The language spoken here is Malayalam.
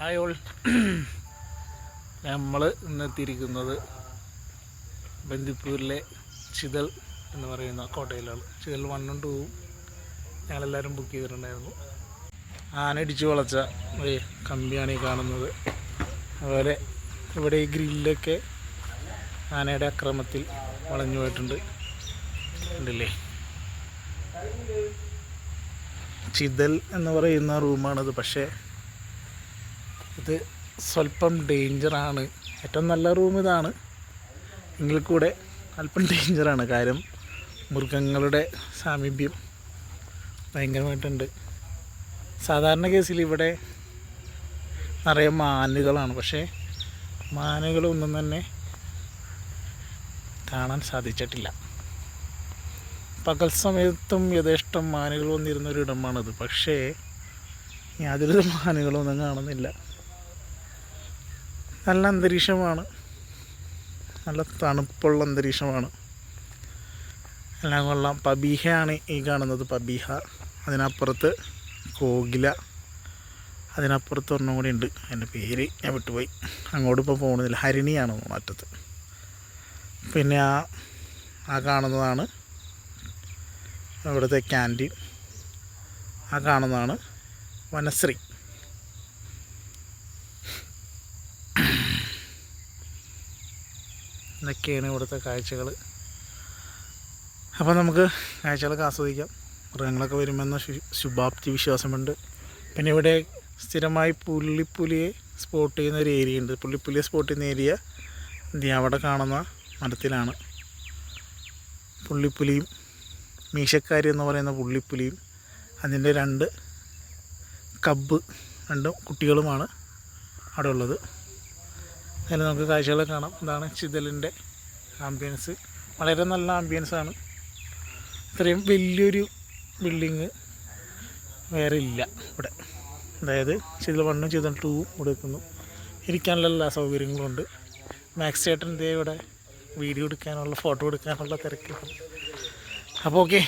Hi all. നമ്മൾ ഇന്നെത്തിയിരിക്കുന്നത് ബന്ദിപ്പൂരിലെ ചിതൽ എന്ന് പറയുന്ന കോട്ടയിലാണ്. ചിതൽ വണ്ണും ടൂവും ഞങ്ങളെല്ലാവരും ബുക്ക് ചെയ്തിട്ടുണ്ടായിരുന്നു. ആനടിച്ച് വളച്ച ഒരു കമ്പിയാണ് ഈ കാണുന്നത്. അതുപോലെ ഇവിടെ ഈ ഗ്രില്ലൊക്കെ ആനയുടെ അക്രമത്തിൽ വളഞ്ഞു പോയിട്ടുണ്ട്. ഉണ്ടല്ലേ ചിതൽ എന്ന് പറയുന്ന റൂമാണത് പക്ഷേ ഇത് സ്വല്പം ഡേഞ്ചറാണ്. ഏറ്റവും നല്ല റൂം ഇതാണ്. എങ്കിൽ കൂടെ അല്പം ഡേഞ്ചറാണ്. കാര്യം മൃഗങ്ങളുടെ സാമീപ്യം ഭയങ്കരമായിട്ടുണ്ട്. സാധാരണ കേസിൽ ഇവിടെ നിറയെ മാനുകളാണ്. പക്ഷേ മാനുകളൊന്നും തന്നെ കാണാൻ സാധിച്ചിട്ടില്ല. പകൽ സമയത്തും യഥേഷ്ടം മാനുകൾ വന്നിരുന്നൊരിടമാണിത്. പക്ഷേ യാതൊരു മാനുകളൊന്നും കാണുന്നില്ല. നല്ല അന്തരീക്ഷമാണ്. നല്ല തണുപ്പുള്ള അന്തരീക്ഷമാണ്. എല്ലാം കൊള്ളാം. പബീഹയാണ് ഈ കാണുന്നത് പബീഹ. അതിനപ്പുറത്ത് കോകില അതിനപ്പുറത്ത് ഒരെണ്ണം കൂടി ഉണ്ട്. എന്റെ പേര് ഞാൻ വിട്ടുപോയി. അങ്ങോട്ട് ഇപ്പോൾ പോകുന്നില്ല. ഹരിണിയാണ് മറ്റത്ത് പിന്നെ ആ ആ കാണുന്നതാണ് അവിടുത്തെ ക്യാന്റീൻ. ആ കാണുന്നതാണ് വനശ്രീ. ഇതൊക്കെയാണ് ഇവിടുത്തെ കാഴ്ചകൾ. അപ്പോൾ നമുക്ക് കാഴ്ചകളൊക്കെ ആസ്വദിക്കാം. മൃഗങ്ങളൊക്കെ വരുമെന്ന ശുഭാപ്തി വിശ്വാസമുണ്ട്. പിന്നെ ഇവിടെ സ്ഥിരമായി പുള്ളിപ്പുലിയെ സ്പോട്ട് ചെയ്യുന്ന ഒരു ഏരിയ ഉണ്ട്. പുള്ളിപ്പുലിയെ സ്പോട്ട് ചെയ്യുന്ന ഏരിയ അവിടെ കാണുന്ന മരത്തിലാണ്. പുള്ളിപ്പുലിയും മീശക്കാരി എന്ന് പറയുന്ന പുള്ളിപ്പുലിയും അതിന്റെ രണ്ട് കബ്ബ് രണ്ട് കുട്ടികളുമാണ് അവിടെ ഉള്ളത്. അതിൽ നമുക്ക് കാഴ്ചകൾ കാണാം. ഇതാണ് ചിതലിന്റെ ആംബിയൻസ് വളരെ നല്ല ആംബിയൻസ് ആണ്. ഇത്രയും വലിയൊരു ബിൽഡിങ് വേറെ ഇല്ല ഇവിടെ. അതായത് ചിതൽ വണ്ണും ചിതൽ ടൂവും ഇവിടെ നിൽക്കുന്നു. ഇരിക്കാനുള്ള എല്ലാ സൗകര്യങ്ങളും ഉണ്ട്. മാക്സ് ചേട്ടൻ ഇവിടെ വീഡിയോ എടുക്കാനുള്ള ഫോട്ടോ എടുക്കാനുള്ള തിരക്കിലാണ്. അപ്പോൾ ഓക്കെ